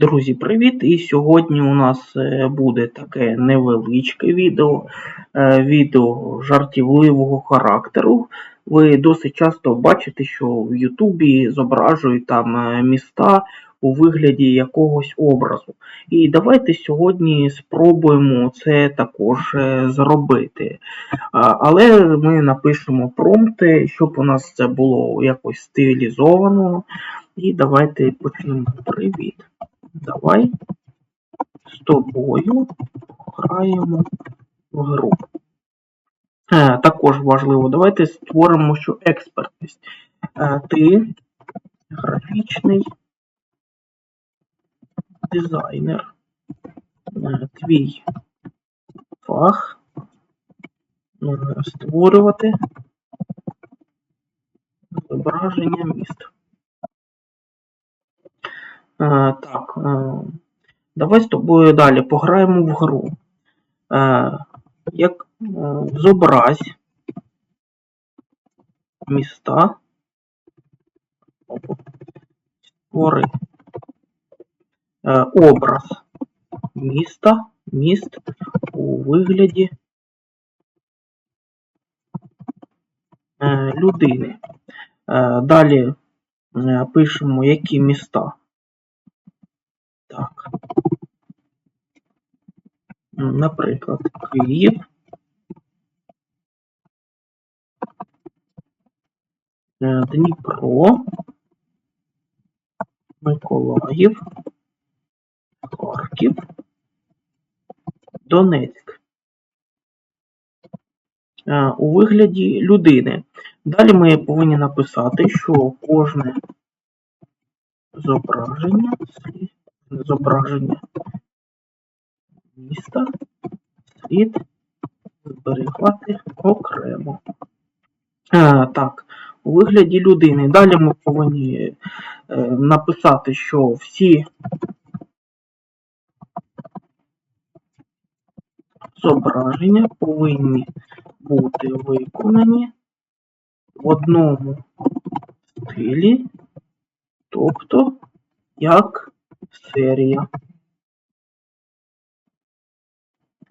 Друзі, привіт! І сьогодні у нас е, буде таке невеличке відео, е, відео жартівливого характеру. Ви досить часто бачите, що в Ютубі зображують там е, міста у вигляді якогось образу. І давайте сьогодні спробуємо це також зробити. Але ми напишемо промпти, щоб у нас це було якось стилізовано. І давайте почнемо. Привіт. Давай з тобою граємо в гру. Е, також важливо, давайте створимо що експертність. Е, ти графічний дизайнер. Е, твій фах створювати зображення міст. Е, так, е, давай з тобою далі пограємо в гру. Е, як зобразь міста. Е, образ міста, міст у вигляді людини. Далі пишемо, які міста. Так. Наприклад, Київ. е, Дніпро. Миколаїв. Харків. Донецьк. Е, У вигляді людини. Далі ми повинні написати, що кожне зображення, слід- зображення міста слід зберігати окремо. А, так, у вигляді людини. Далі ми повинні е, написати, що всі зображення повинні бути виконані в одному стилі, тобто як серія.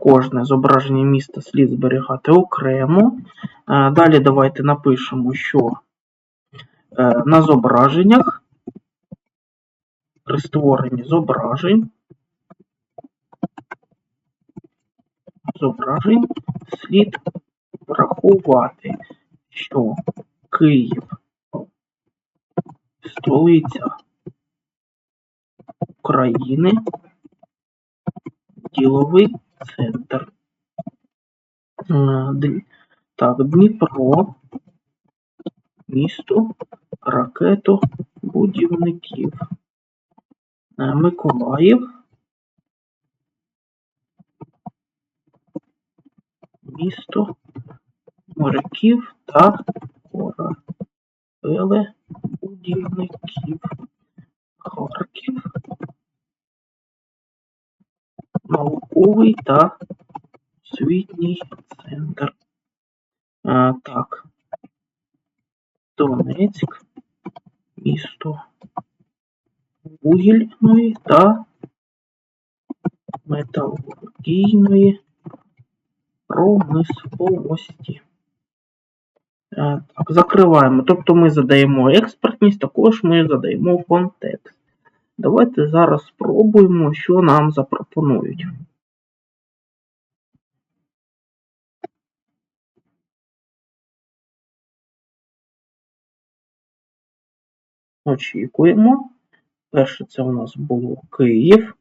Кожне зображення міста слід зберігати окремо. Е, Далі давайте напишемо, що е, на зображеннях при створенні зображень зображень слід врахувати, що Київ столиця України, діловий центр. Е, Так, Дніпро, місто ракетобудівників. Е, Миколаїв, місто моряків та корабелебудівників. Харків, науковий та освітній центр. А, так. Донецьк, місто вугільної та металургійної промисловості. Так, закриваємо. Тобто ми задаємо експертність, також ми задаємо контекст. Давайте зараз спробуємо, що нам запропонують. Очікуємо. Перше це у нас було Київ.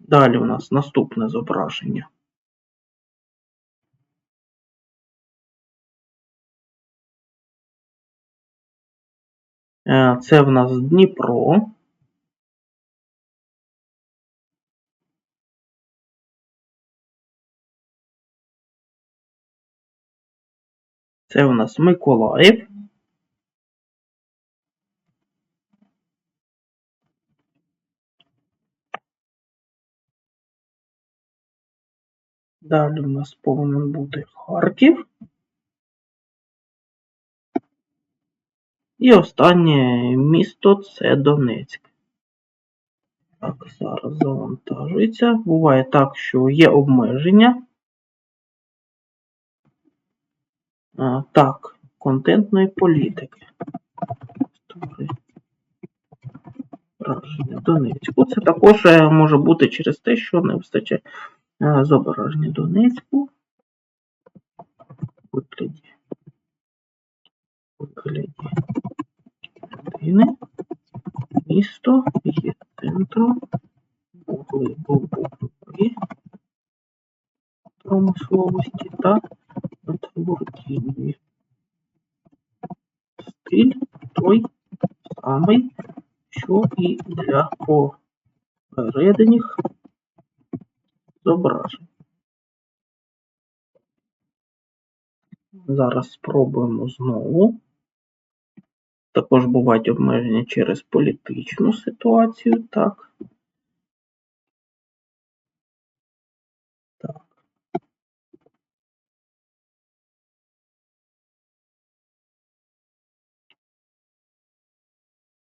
Далі у нас наступне зображення. Е, Це в нас Дніпро. Це у нас Миколаїв. Далі у нас повинен бути Харків. І останнє місто це Донецьк. Так, зараз завантажується. Буває так, що є обмеження. А, так, контентної політики. Створи Зображення Донецьку. Це також е, може бути через те, що не вистачає зображення Донецьку. Вигляді. Вигляді людини. Місто є центром глибокої промисловості та металургії. Стиль той самий, що і для попередніх зображень. Зараз спробуємо знову. Також бувають обмеження через політичну ситуацію, так. Так.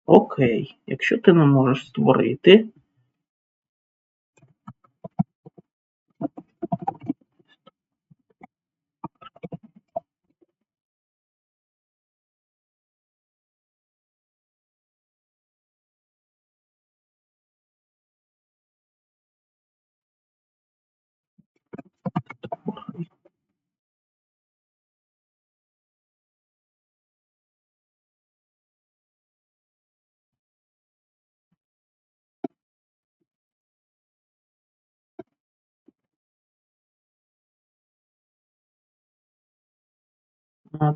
Окей, якщо ти не можеш створити.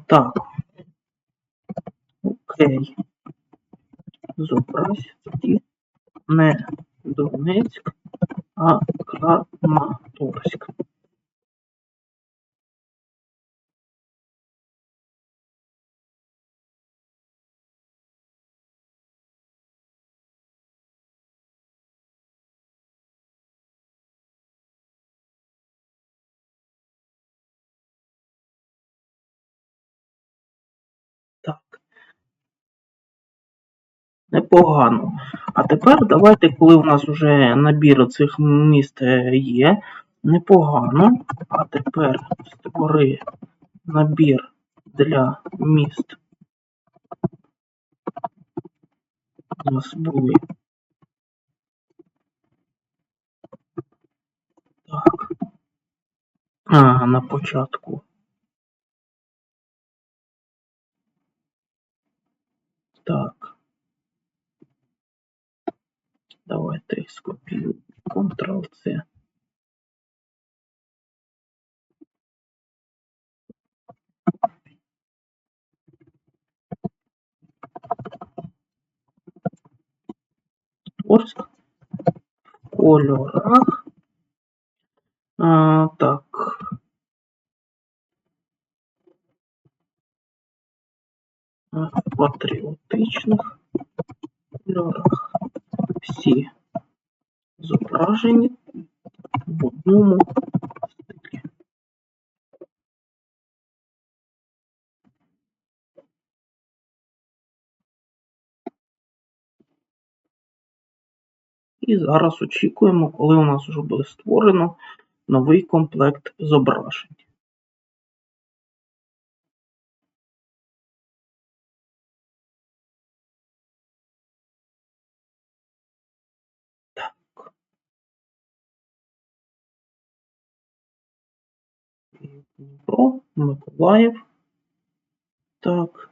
Так. Окей. Зобразь не Донецьк, а Краматорськ. Непогано. А тепер давайте, коли у нас вже набір цих міст е, є, непогано. А тепер створи набір для міст. У нас були. Так. А, на початку. Так. Давайте скопію Ctrl-C. Ось в кольорах. А, так. Патріотичних кольорах всі зображені в одному стилі. І зараз очікуємо, коли у нас вже буде створено новий комплект зображень. Дніпро, Миколаїв. Так.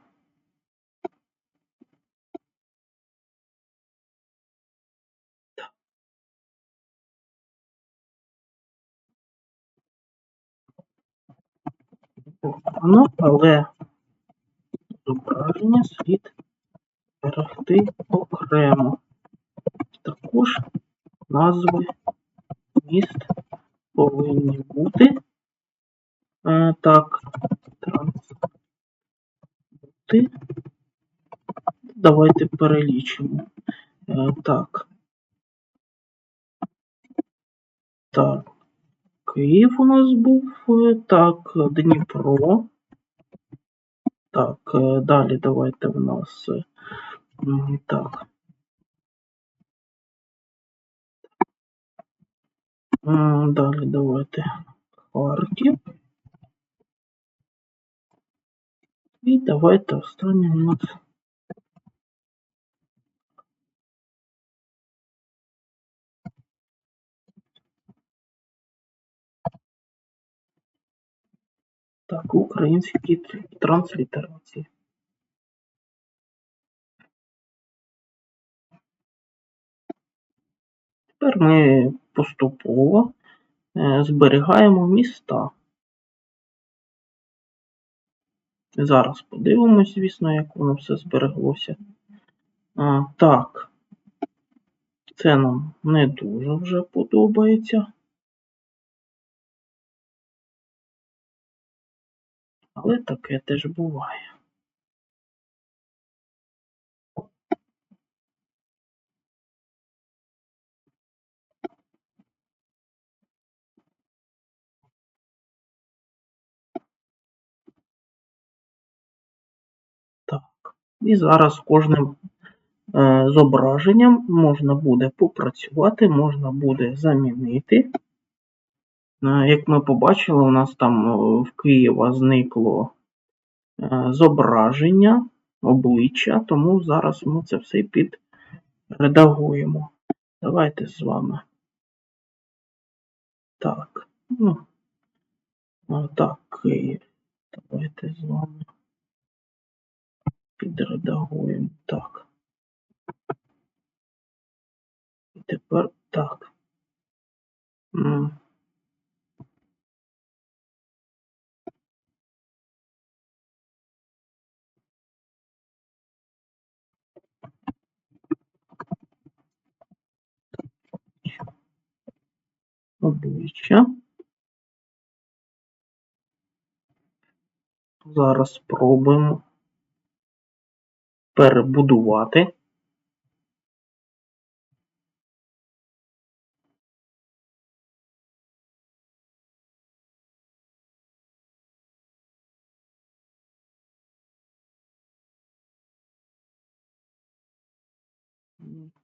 Воно, але зображення слід берегти окремо. Також назви міст повинні бути. Е, так, транспорти. Давайте перелічимо. Е, так. Так. Київ у нас був. е, Так, Дніпро. Так, е, далі давайте в нас. е, м, Так. М, Далі давайте карті. І давайте останнє у нас. Так, українські тр- транслітерації. Тепер ми поступово е, зберігаємо міста. Зараз подивимось, звісно, як воно все збереглося. А, так. Це нам не дуже вже подобається. Але таке теж буває. І зараз кожним е, зображенням можна буде попрацювати, можна буде замінити. Е, Як ми побачили, у нас там е, в Києва зникло зображення, обличчя, тому зараз ми це все підредагуємо. Давайте з вами. Так. Ну, так, Київ. Давайте з вами підредагуємо. Так. І тепер так. Обличчя. Зараз спробуємо перебудувати.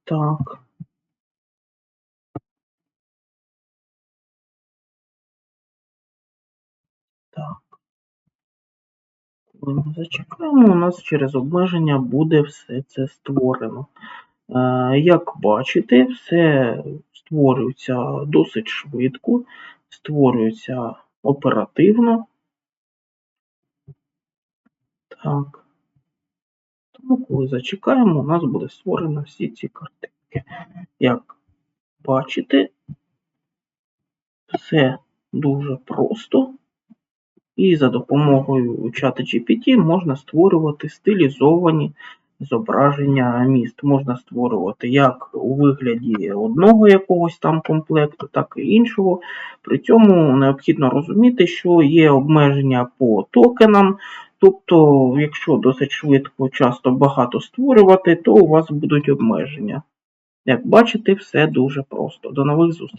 Так. Зачекаємо, у нас через обмеження буде все це створено. Е, Як бачите, все створюється досить швидко, створюється оперативно. Так. Тому, коли зачекаємо, у нас буде створено всі ці картинки. Як бачите, все дуже просто. І за допомогою чата GPT можна створювати стилізовані зображення міст. Можна створювати як у вигляді одного якогось там комплекту, так і іншого. При цьому необхідно розуміти, що є обмеження по токенам. Тобто, якщо досить швидко, часто багато створювати, то у вас будуть обмеження. Як бачите, все дуже просто. До нових зустрічей.